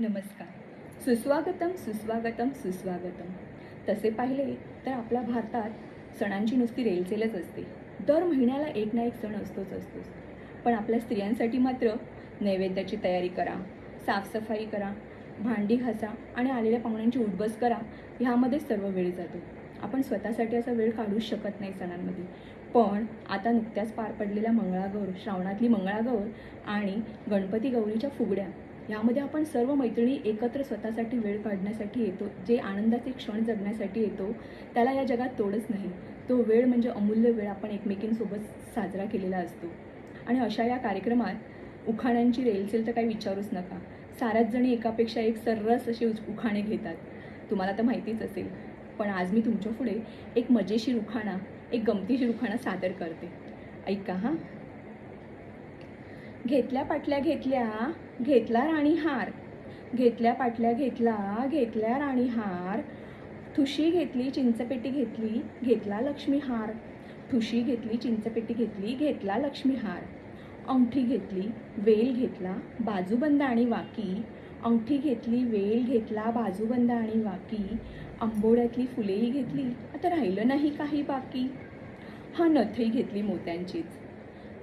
नमस्कार. सुस्वागतम सुस्वागतम सुस्वागतम. तसे पाहिले तर आपल्या भारतात सणांची नुसती रेलचेलच असते. दर महिन्याला एक ना एक सण असतोच असतोच. पण आपल्या स्त्रियांसाठी मात्र नैवेद्याची तयारी करा साफसफाई करा भांडी घासा आणि आलेल्या पाहुण्यांची उठबस करा ह्यामध्येच सर्व वेळ जातो. आपण स्वतःसाठी असा वेळ काढूच शकत नाही सणांमध्ये. पण आता नुकत्याच पार पडलेल्या मंगळागौर श्रावणातली मंगळागौर आणि गणपती गौरीच्या फुगड्या यामध्ये आपण सर्व मैत्रिणी एकत्र स्वतःसाठी वेळ काढण्यासाठी येतो जे आनंदाचे क्षण जगण्यासाठी येतो त्याला या जगात तोडच नाही. तो वेळ म्हणजे अमूल्य वेळ आपण एकमेकींसोबत साजरा केलेला असतो. आणि अशा या कार्यक्रमात उखाण्यांची रेलसेल तर काही विचारूच नका. साऱ्याच जणी एकापेक्षा एक सर्रास असे उखाणे घेतात. तुम्हाला तर माहितीच असेल पण आज मी तुमच्यापुढे एक मजेशीर उखाणा एक गमतीशीर उखाणा सादर करते. ऐका हां. घेतल्या पाटल्या घेतल्या. घेतला राणी हार. घेतल्या पाटल्या घेतला घेतल्या राणी हार. ठुशी घेतली चिंचपेटी घेतली घेतला लक्ष्मी हार. ठुशी घेतली चिंचपेटी घेतली घेतला लक्ष्मी हार. अंगठी घेतली वेल घेतला बाजूबंद आणि वाकी. अंगठी घेतली वेल घेतला बाजूबंद आणि वाकी. आंबोड्यातली फुलेही घेतली आता राहिलं नाही काही बाकी. हा नथही घेतली मोत्यांचीच.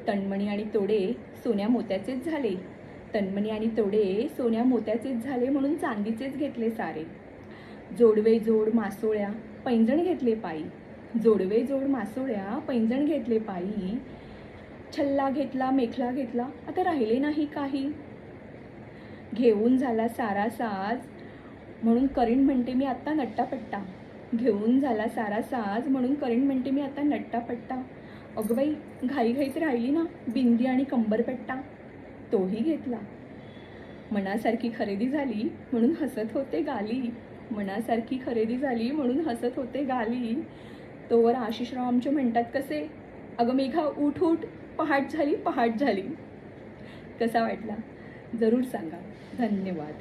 तणमणी आणि तोडे सोन्या मोत्याचेच झाले. तन्मणी आणि तोडे सोन्या मोत्याचेच झाले म्हणून चांदीचेच घेतले सारे. जोडवे जोड मासोळ्या पैंजण घेतले पायी. जोडवे जोड मासोळ्या पैंजण घेतले पायी. छल्ला घेतला मेखला घेतला आता राहिले नाही काही. घेऊन झाला सारा साज म्हणून करीण म्हणते मी आत्ता नट्टापट्टा. घेऊन झाला सारा साज म्हणून करीण म्हणते मी आता नट्टापट्टा. अगं बाई घाईघाईत राहिली ना बिंदी आणि कंबरपट्टा. तोही घेतला. मनासारखी खरेदी झाली म्हणून हसत होते गाली. मनासारखी खरेदी झाली म्हणून हसत होते गाली. तोवर आशिषराव आमचे म्हणतात कसे? अगं मेघा उठ उठ. पहाट झाली पहाट झाली. कसा वाटला? जरूर सांगा. धन्यवाद.